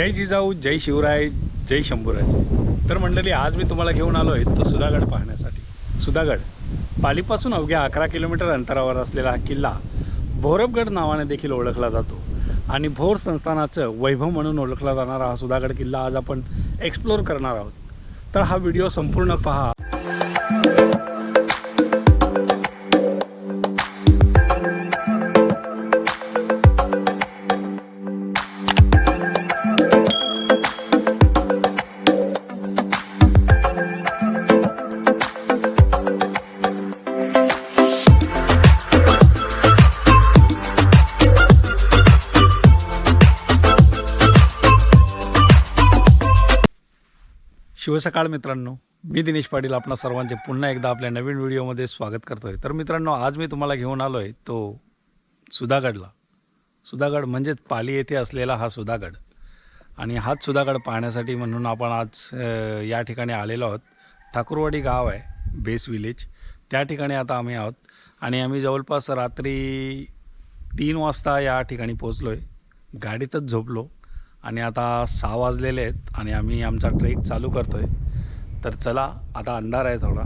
जय जिजाऊ जय शिवराय जय शंभूराज. तर मंडळी आज मी तुम्हाला घेऊन आलो आहे तो सुधागड पाहण्यासाठी. सुधागड पालीपासून अवघ्या अकरा किलोमीटर अंतरावर असलेला हा किल्ला भोरबगड नावाने देखील ओळखला जातो. आणि भोर संस्थानाचं वैभव म्हणून ओळखला जाणारा हा सुधागड किल्ला आज आपण एक्सप्लोर करणार आहोत. तर हा व्हिडिओ संपूर्ण पहा. शिवसकाळ मित्रांनो मी दिनेश पाटील आपणा सर्वांचे पुन्हा एकदा आपल्या नवीन व्हिडिओमध्ये स्वागत करतो आहे तर मित्रांनो आज मी तुम्हाला घेऊन आलो आहे तो सुधागडला. सुधागड म्हणजेच पाली येथे असलेला हा सुधागड. आणि हाच सुधागड पाहण्यासाठी म्हणून आपण आज या ठिकाणी आलेलो आहोत. ठाकूरवाडी गाव आहे बेस विलेज. त्या ठिकाणी आता आम्ही आहोत. आणि आम्ही जवळपास रात्री तीन वाजता या ठिकाणी पोचलो आहे गाडीतच झोपलो. आणि आता सहा वाजलेले आहेत आणि आम्ही आमचा ट्रेक चालू करतो आहे तर चला आता अंधार आहे थोडा.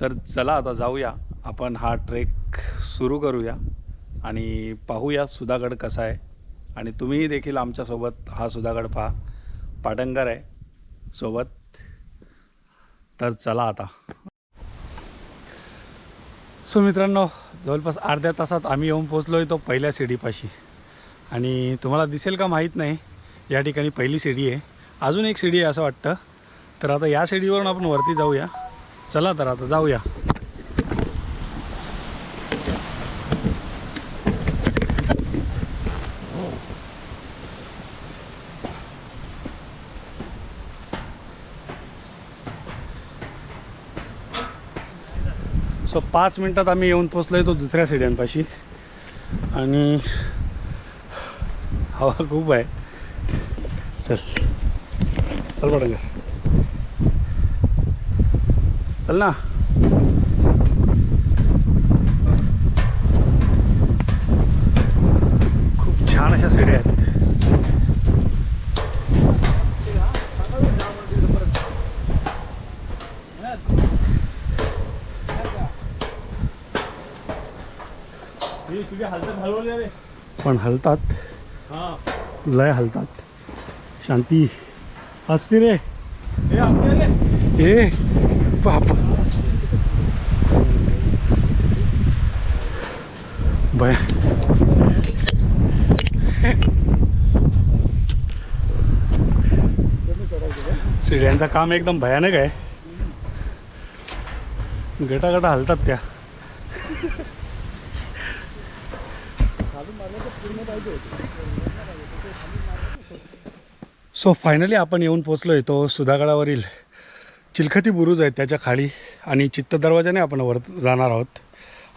तर चला आता जाऊया. आपण हा ट्रेक सुरू करूया आणि पाहूया सुधागड कसा आहे. आणि तुम्हीही देखील आमच्यासोबत हा सुधागड पहा. पाटंगर आहे सोबत. तर चला आता. सो मित्रांनो जवळपास अर्ध्या तासात आम्ही येऊन पोचलो आहे तो पहिल्या शिडीपाशी आणि तुम्हाला दिसेल का माहीत नाही या ठिकाणी पहिली शिडी आहे. अजून एक शिडी आहे असं वाटतं. तर आता या शिडीवरून आपण वरती जाऊया. चला तर आता जाऊया. सो पाच मिनटात आम्ही येऊन पोचलो आहे तो दुसऱ्या शिड्यांपाशी आणि हवा खूप आहे. चल. चल पडंगर चल ना. खूप छान अशा शिड्या आहेत. पण हलतात. लय हलतात. शांती. असते रे. ए बाप. बाय. शिड्यांचं काम एकदम भयानक आहे. गटा गटा हलतात त्या. सो फायनली आपण येऊन पोचलो आहे तो सुधागडावरील चिलखती बुरुज आहे त्याच्याखाली आणि चित्त दरवाजाने आपण वर जाणार आहोत.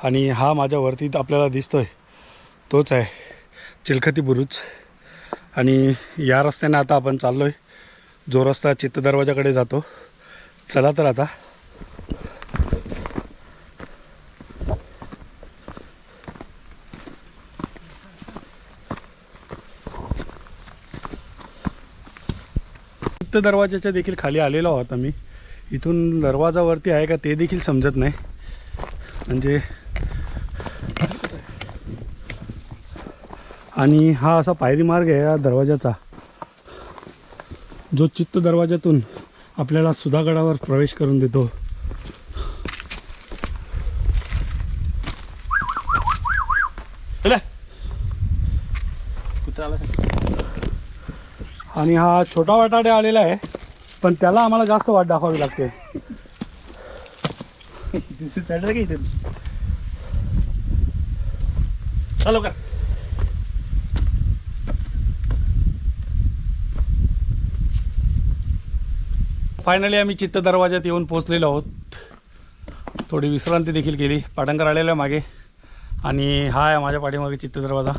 आणि हा माझ्या वरती आपल्याला दिसतो आहे तोच आहे चिलखती बुरुज. आणि या रस्त्याने आता आपण चाललो आहे जो रस्ता चित्त दरवाजाकडे जातो. चला तर आता. चित्त दरवाजाच्या देखील खाली आलेलो आहोत आम्ही. इथून दरवाजावरती आहे का ते देखील समजत नाही. म्हणजे आणि हा असा पायरी मार्ग आहे या दरवाजाचा. जो चित्त दरवाजातून आपल्याला सुधागडावर प्रवेश करून देतो. आणि हा छोटा वाटाडे आलेला आहे पण त्याला आम्हाला जास्त वाट दाखवावी लागते. चढलं का चालू का फायनली आम्ही चित्त दरवाजात येऊन पोचलेलो आहोत. थोडी विश्रांती देखील केली पाटंकर आलेला आहे मागे. आणि हा आहे माझ्या पाठीमागे चित्त दरवाजा.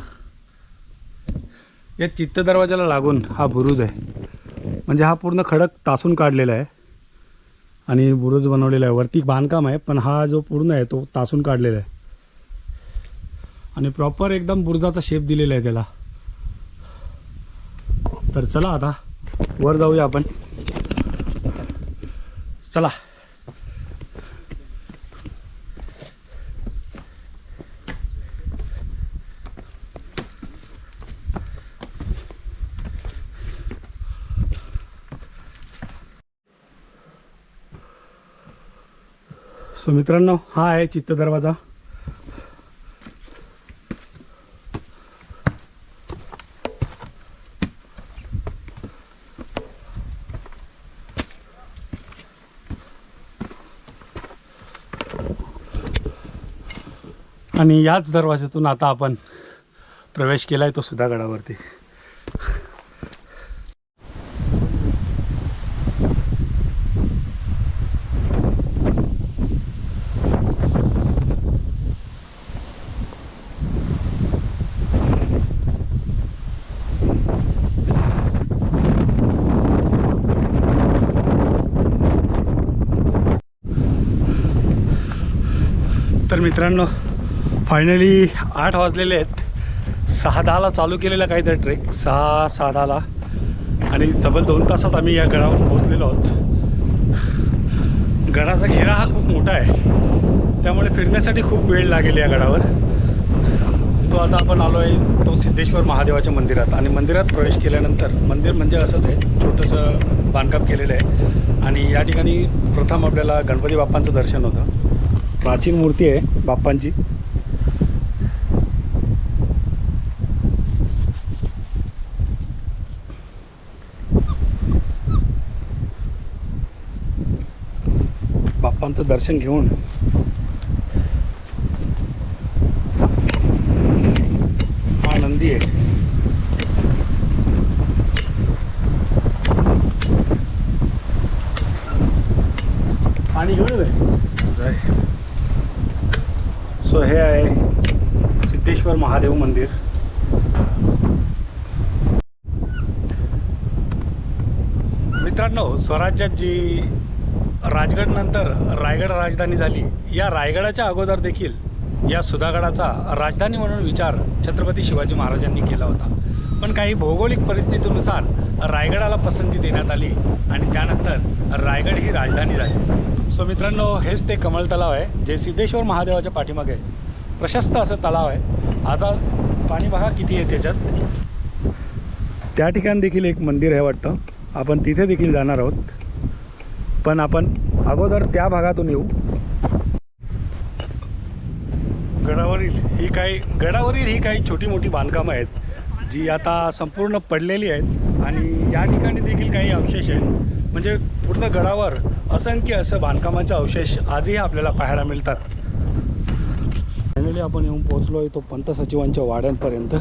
या चित्त दरवाजाला लागून हा बुरुज आहे. म्हणजे हा पूर्ण खडक तासून काढलेला आहे. आणि बुरुज बनवलेला आहे. वरती बांधकाम आहे पण हा जो पूर्ण आहे तो तासून काढलेला आहे. आणि प्रॉपर एकदम बुरुजाचा शेप दिलेला आहे त्याला. तर चला आता वर जाऊया आपण. चला. सो मित्रांनो हा आहे चित्त दरवाजा. आणि याच दरवाज्यातून आता आपण प्रवेश केला आहे तो सुधागडावरती. तर मित्रांनो फायनली आठ वाजलेले आहेत. सहा दहाला चालू केलेला काहीतरी ट्रेक सहा सहा दहाला आणि तब्बल दोन तासात आम्ही या गडावर पोहोचलेलो आहोत. गडाचा घेरा हा खूप मोठा आहे. त्यामुळे फिरण्यासाठी खूप वेळ लागेल या गडावर. तो आता आपण आलो आहे तो सिद्धेश्वर महादेवाच्या मंदिरात. आणि मंदिरात प्रवेश केल्यानंतर मंदिर म्हणजे असंच आहे छोटंसं बांधकाम केलेलं आहे. आणि या ठिकाणी प्रथम आपल्याला गणपती बाप्पांचं दर्शन होतं. प्राचीन मूर्ती आहे बाप्पांची. बाप्पांचं दर्शन घेऊन हा नंदी आहे पाणी घेऊन ये. जाय सो हे आहे सिद्धेश्वर महादेव मंदिर मित्रांनो स्वराज्यात जी राजगडनंतर रायगड राजधानी झाली या रायगडाच्या अगोदर देखील या सुधागडाचा राजधानी म्हणून विचार छत्रपती शिवाजी महाराजांनी केला होता. पण काही भौगोलिक परिस्थितीनुसार रायगडाला पसंती देण्यात आली आणि त्यानंतर रायगड ही राजधानी झाली. सो मित्रांनो हेच ते कमल तलाव आहे जे सिद्धेश्वर महादेवाच्या पाठीमागे प्रशस्त असं तलाव आहे. आता पाणी बघा किती आहे त्याच्यात. त्या ठिकाणी देखील एक मंदिर आहे वाटतं. आपण तिथे देखील जाणार आहोत. पण आपण अगोदर त्या भागातून येऊ. गडावरील ही काही गडावरील ही काही छोटी मोठी बांधकामं आहेत जी आता संपूर्ण पडलेली आहेत आणि या ठिकाणी देखील काही अवशेष आहेत. म्हणजे पूर्ण गडावर असंख्य असं बांधकामाचे अवशेष आजही आपल्याला पाहायला मिळतात. फायनली आपण येऊन पोहोचलो आहे तो पंत सचिवांच्या वाड्यांपर्यंत.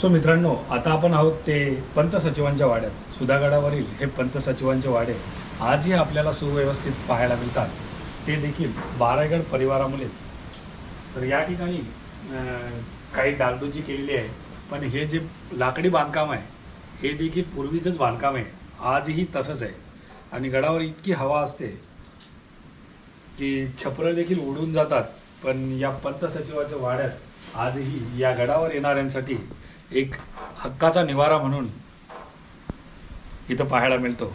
सो मित्रांनो आता आपण आहोत ते पंत सचिवांच्या वाड्यात. सुधागडावरील हे पंत सचिवांचे वाडे आजही आपल्याला सुव्यवस्थित पाहायला मिळतात. ते देखील बारागड परिवारामुळेच. तर या ठिकाणी काही डागडुजी केलेली आहे. पण हे जे लाकडी बांधकाम आहे हे देखील पूर्वीचंच बांधकाम आहे. आजही तसंच आहे. आणि गडावर इतकी हवा असते की छपरं देखील उडून जातात. पण या पंत सचिवाच्या वाड्यात आजही या गडावर येणाऱ्यांसाठी एक हक्काचा निवारा म्हणून इथं पाहायला मिळतो.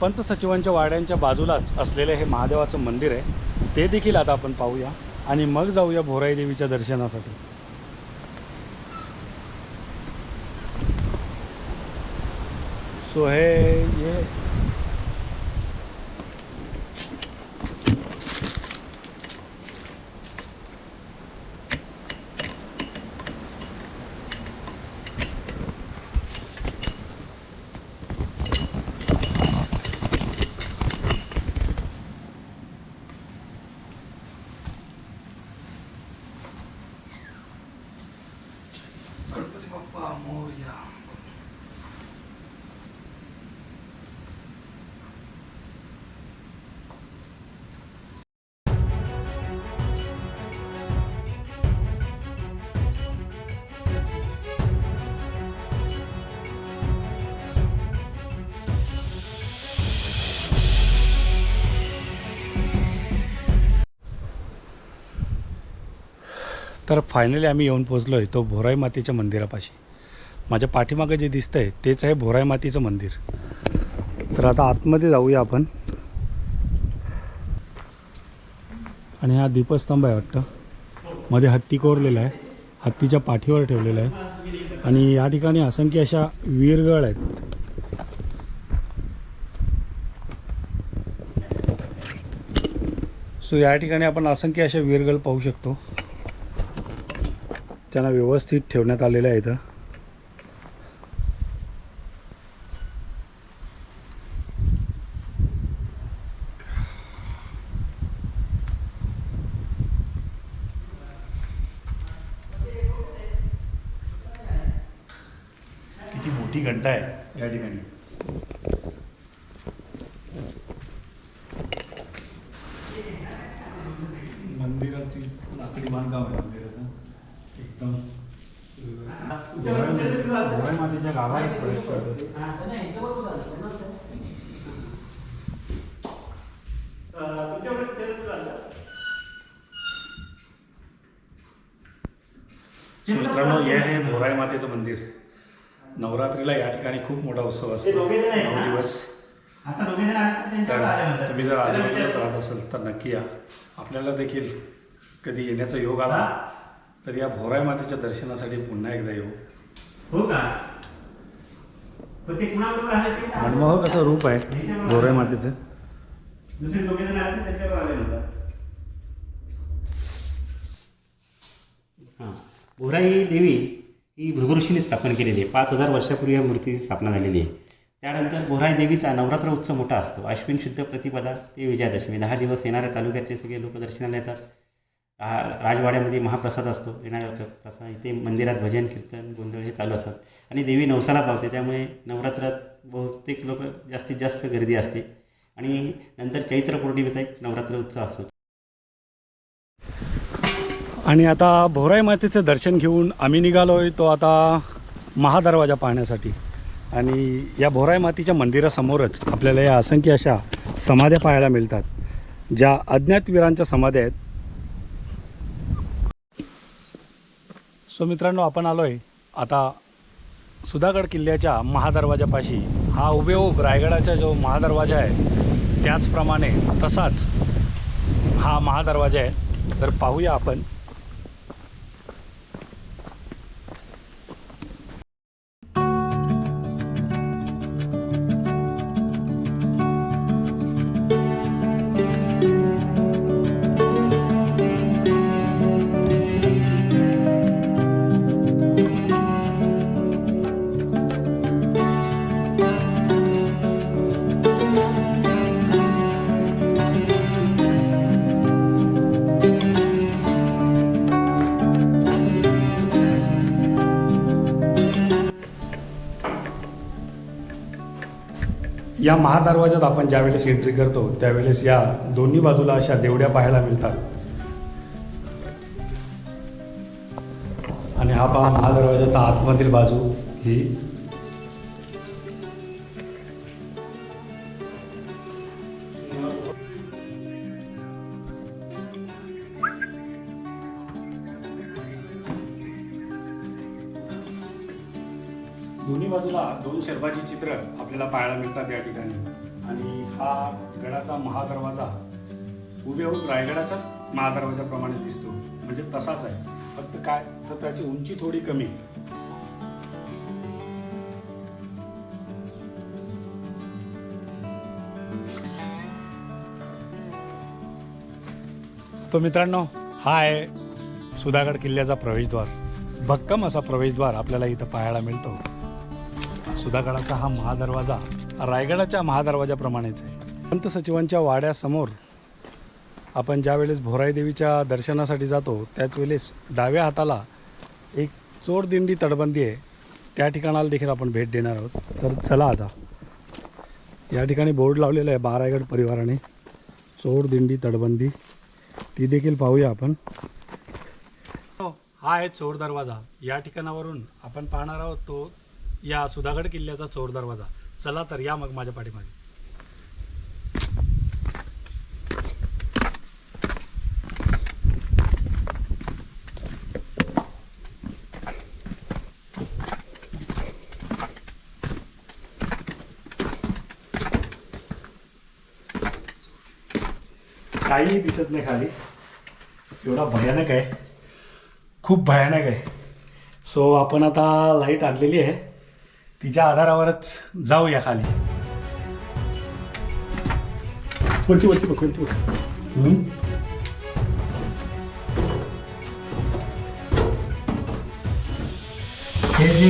पंत सचिवांच्या वाड्यांच्या बाजूलाच असलेले हे महादेवाचं मंदिर आहे ते देखील आता आपण पाहूया आणि मग जाऊया भोराई देवीच्या दर्शनासाठी. सो हे ये तर फायनली आम्ही येऊन पोचलो आहे तो भोराई मातेच्या मंदिरापाशी. माझ्या पाठीमागं जे दिसतं आहे तेच आहे भोराई मातीचं मंदिर. तर आता आतमध्ये जाऊया आपण. आणि हा दीपस्तंभ आहे वाटतं. मध्ये हत्ती कोरलेला आहे. हत्तीच्या पाठीवर ठेवलेला आहे. आणि या ठिकाणी असंख्य अशा वीरगळ आहेत. सो या ठिकाणी आपण असंख्य अशा वीरगळ पाहू शकतो. त्यांना व्यवस्थित ठेवण्यात आलेलं आहे इथं किती मोठी घंटा आहे या ठिकाणी मंदिराची लाकडी बांधकाम आहे मंदिराचं एकदम गोव्या मातीच्या गावात प्रवेश करतो सो मित्रांनो हे आहे मोराई मातेचं मंदिर. नवरात्रीला या ठिकाणी खूप मोठा उत्सव असतो. नऊ दिवस. तर तुम्ही जर आजूबाजूला राहत असाल तर नक्की या. आपल्याला देखील कधी येण्याचा योग आला तर या भोराई मातेच्या दर्शनासाठी पुन्हा एकदा येऊ. हो का? मनमोहक असं रूप आहे भोराई मातेचं. दुसरे दोघे जण आले त्याच्यावर आले नव्हता हां. भुराई देवी ही भृगऋषीने स्थापन केलेली आहे. पाच हजार वर्षापूर्वी या मूर्तीची स्थापना झालेली आहे. त्यानंतर भोराई देवीचा नवरात्र उत्सव मोठा असतो. अश्विन शुद्ध प्रतिपदा ते विजयादशमी. दहा दिवस येणाऱ्या तालुक्यातले सगळे लोक दर्शनाला येतात. राजवाड्यामध्ये महाप्रसाद असतो. येणाऱ्या प्रसाद इथे मंदिरात भजन कीर्तन गोंधळ हे चालू असतात. आणि देवी नवसाला पावते. त्यामुळे नवरात्रात बहुतेक लोक जास्तीत जास्त गर्दी असते. आणि नंतर चैत्र पौर्णिमेचा एक नवरात्र उत्सव असतो. आणि आता भोराई मातेचं दर्शन घेऊन आम्ही निघालो आहे तो आता महादरवाजा पाहण्यासाठी. आणि या भोराई मातीच्या मंदिरासमोरच आपल्याला या असंख्य अशा समाध्या पाहायला मिळतात. ज्या अज्ञात वीरांच्या समाध्या आहेत. सो मित्रांनो आपण आलो आहे आता सुधागड किल्ल्याच्या महादरवाजापाशी. हा हुबेहूब रायगडाचा जो महादरवाजा आहे त्याचप्रमाणे तसाच हा महादरवाजा आहे. तर पाहूया आपण या महादरवाज्यात आपण ज्यावेळेस एंट्री करतो त्यावेळेस या दोन्ही बाजूला अशा देवड्या पाहायला मिळतात. आणि हा पहा महादरवाज्याचा आतमधील बाजू ही शर्पाची चित्र आपल्याला पाहायला मिळतात या ठिकाणी. आणि हा गडाचा महादरवाजा उभेहून रायगडाच्याच महादरवाजाप्रमाणे दिसतो. म्हणजे तसाच आहे. फक्त काय? तर त्याची उंची थोडी कमी. तो मित्रांनो हा आहे सुधागड किल्ल्याचा प्रवेशद्वार. भक्कम असा प्रवेशद्वार आपल्याला इथं पाहायला मिळतो. सुधागडाचा हा महादरवाजा रायगडाच्या महादरवाजाप्रमाणेच आहे. संत सचिवांच्या वाड्यासमोर आपण ज्यावेळेस भोराई देवीच्या दर्शनासाठी जातो त्याच वेळेस डाव्या हाताला एक चोरदिंडी तटबंदी आहे. त्या ठिकाणाला देखील आपण भेट देणार आहोत. तर चला आता. या ठिकाणी बोर्ड लावलेला आहे बारायगड परिवाराने. चोरदिंडी तटबंदी. ती देखील पाहूया आपण. हा आहे चोर दरवाजा. या ठिकाणावरून आपण पाहणार आहोत तो या सुधागड किल्ल्याचा चोर दरवाजा. चला तर या मग माझ्या पाठीमागे. काही दिसत नाही खाली. एवढा भयानक आहे. खूप भयानक आहे. सो आपण आता लाइट आणलेली आहे. तिच्या आधारावरच जाऊया खाली. वरती वरती बघ वरती बघ. हे जे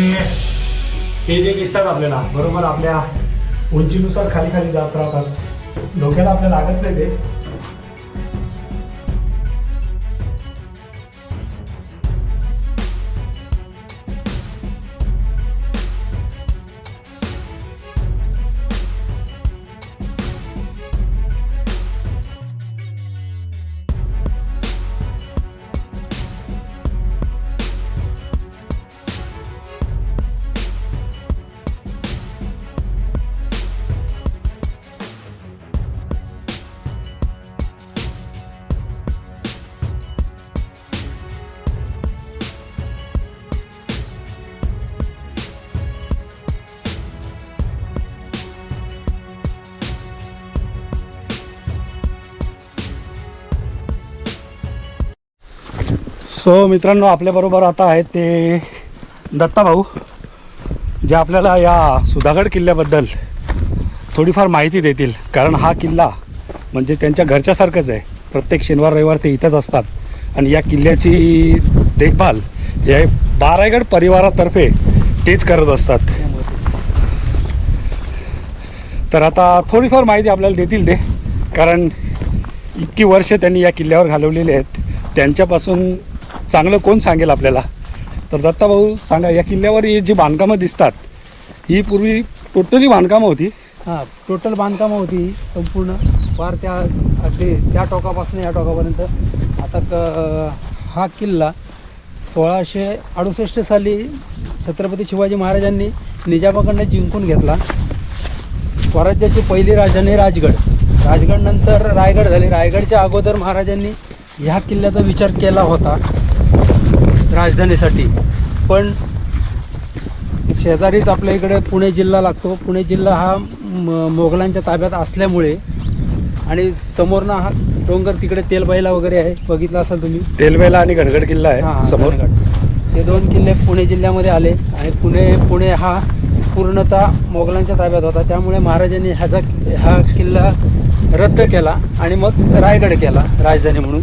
हे जे दिसतात आपल्याला बरोबर आपल्या उंचीनुसार खाली खाली जात राहतात. डोक्याला आपल्या लागत नाही ते. सो मित्रांनो आपल्याबरोबर आता आहेत ते दत्ता भाऊ जे आपल्याला या सुधागड किल्ल्याबद्दल थोडीफार माहिती देतील. कारण हा किल्ला म्हणजे त्यांच्या घरच्यासारखंच आहे. प्रत्येक शनिवार रविवार ते इथंच असतात. आणि या किल्ल्याची देखभाल या बारायगड परिवारातर्फे तेच करत असतात. तर आता थोडीफार माहिती आपल्याला देतील ते. कारण इतकी वर्ष त्यांनी या किल्ल्यावर घालवलेली आहेत. त्यांच्यापासून चांगलं कोण सांगेल आपल्याला? तर दत्ताभाऊ सांगा या किल्ल्यावर ही जी बांधकामं दिसतात ही पूर्वी टोटली बांधकामं होती? हां टोटल बांधकामं होती संपूर्ण. फार त्या अगदी त्या टोकापासून या टोकापर्यंत. आता क हा किल्ला सोळाशे अडुसष्ट साली छत्रपती शिवाजी महाराजांनी निजामाकडनं जिंकून घेतला. स्वराज्याची पहिली राजधानी राजगड. राजगडनंतर रायगड झाली. रायगडच्या अगोदर महाराजांनी ह्या किल्ल्याचा विचार केला होता. राजधानीसाठी. पण शेजारीच आपल्या इकडे पुणे जिल्हा लागतो. पुणे जिल्हा हा म- मोगलांच्या ताब्यात असल्यामुळे आणि समोरनं हा डोंगर तिकडे तेलबाईला वगैरे आहे. बघितलं असाल तुम्ही? तेलवेला आणि गडगड किल्ला हा, आहे समोर. हे दोन किल्ले पुणे जिल्ह्यामध्ये आले आणि पुणे पुणे हा पूर्णतः मोगलांच्या ताब्यात होता. त्यामुळे महाराजांनी ह्याचा हा किल्ला रद्द केला आणि मग रायगड केला राजधानी म्हणून.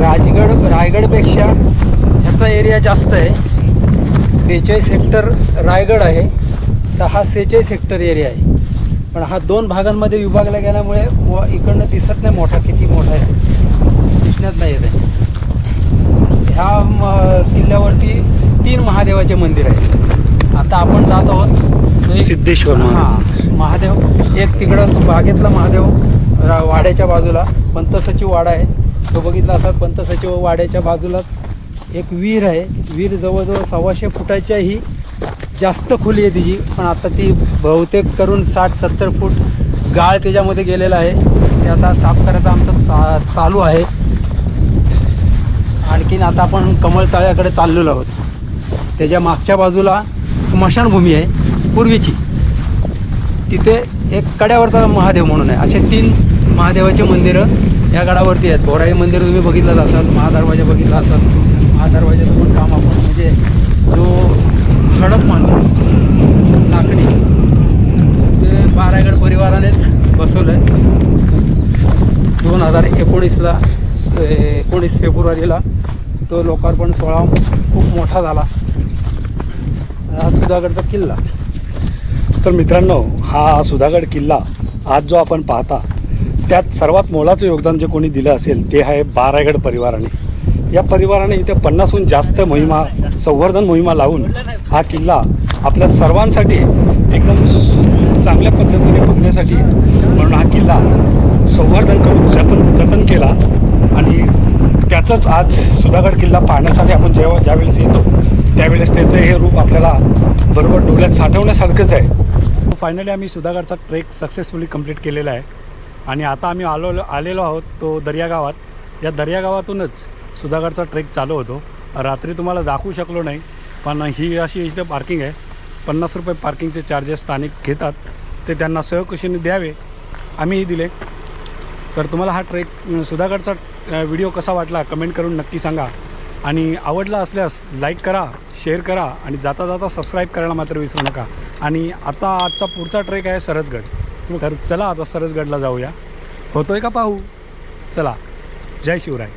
राजगड रायगडपेक्षा ह्याचा एरिया जास्त आहे. बेचाळीस हेक्टर रायगड आहे. तर हा सेहेचाळीस हेक्टर एरिया आहे. पण हा दोन भागांमध्ये विभागला गेल्यामुळे मो- इकडनं दिसत नाही मोठा किती मोठा आहे. दिसण्यात नाही येत आहे. ह्या म- किल्ल्यावरती तीन महादेवाचे मंदिर आहे आता आपण जात आहोत. सिद्धेश्वर महादेव. हां महादेव. एक तिकडं बागेतला महादेव रा- वाड्याच्या बाजूला. पंत सचिव वाडा आहे. तो बघितला असाल पंत सचिव वाड्याच्या बाजूला एक विहीर आहे. विहीर जवळजवळ सव्वाशे फुटाच्याही जास्त खोली आहे तिची. पण आता ती बहुतेक करून साठ सत्तर फूट गाळ त्याच्यामध्ये गेलेला आहे. ते आता साफ करायचं आमचं चा चालू आहे. आणखीन आता आपण कमळ तळ्याकडे चाललेलो आहोत. त्याच्या मागच्या बाजूला स्मशानभूमी आहे पूर्वीची. तिथे एक कड्यावरचा महादेव म्हणून आहे. असे तीन महादेवाचे मंदिरं या गडावरती आहेत. बोराई मंदिर तुम्ही बघितलंच असाल महादरवाजा बघितला असाल. महादरवाजाचं पण काम आपण म्हणजे जो सडक मानला लाकडी ते बारागड परिवारानेच बसवलं आहे दोन हजार एकोणीसला एकोणीस फेब्रुवारीला तो लोकार्पण सोहळा खूप मोठा झाला. हा सुधागडचा किल्ला. तर मित्रांनो हा सुधागड किल्ला आज जो आपण पाहता त्यात सर्वात मोलाचं योगदान जे कोणी दिलं असेल ते आहे बारायगड परिवाराने. या परिवाराने इथे पन्नासहून जास्त मोहिमा संवर्धन मोहिमा लावून हा किल्ला आपल्या सर्वांसाठी एकदम चांगल्या पद्धतीने बघण्यासाठी म्हणून हा किल्ला संवर्धन करून जपन जतन केला. आणि त्याचंच आज सुधागड किल्ला पाहण्यासाठी आपण जेव्हा ज्यावेळेस येतो त्यावेळेस त्याचं हे रूप आपल्याला बरोबर डोळ्यात साठवण्यासारखंच आहे. फायनली आम्ही सुधागडचा ट्रेक सक्सेसफुली कंप्लीट केलेला आहे. आणि आता आम्ही आलो आलेलो आहोत तो दर्यागावात. या दर्यागावातूनच सुधागडचा ट्रेक चालू होतो. रात्री तुम्हाला दाखवू शकलो नाही पण ही अशी इथे पार्किंग आहे. पन्नास रुपये पार्किंगचे चार्जेस स्थानिक घेतात. ते त्यांना सहकुशीने द्यावे. आम्हीही दिले. तर तुम्हाला हा ट्रेक सुधागडचा व्हिडिओ कसा वाटला कमेंट करून नक्की सांगा. आणि आवडला असल्यास लाईक करा शेअर करा आणि जाता जाता सबस्क्राईब करायला मात्र विसरू नका. आणि आता आजचा पुढचा ट्रेक आहे सरसगड. तर चला आता सरसगडला जाऊया. होतोय का पाहू? चला. जय शिवराय.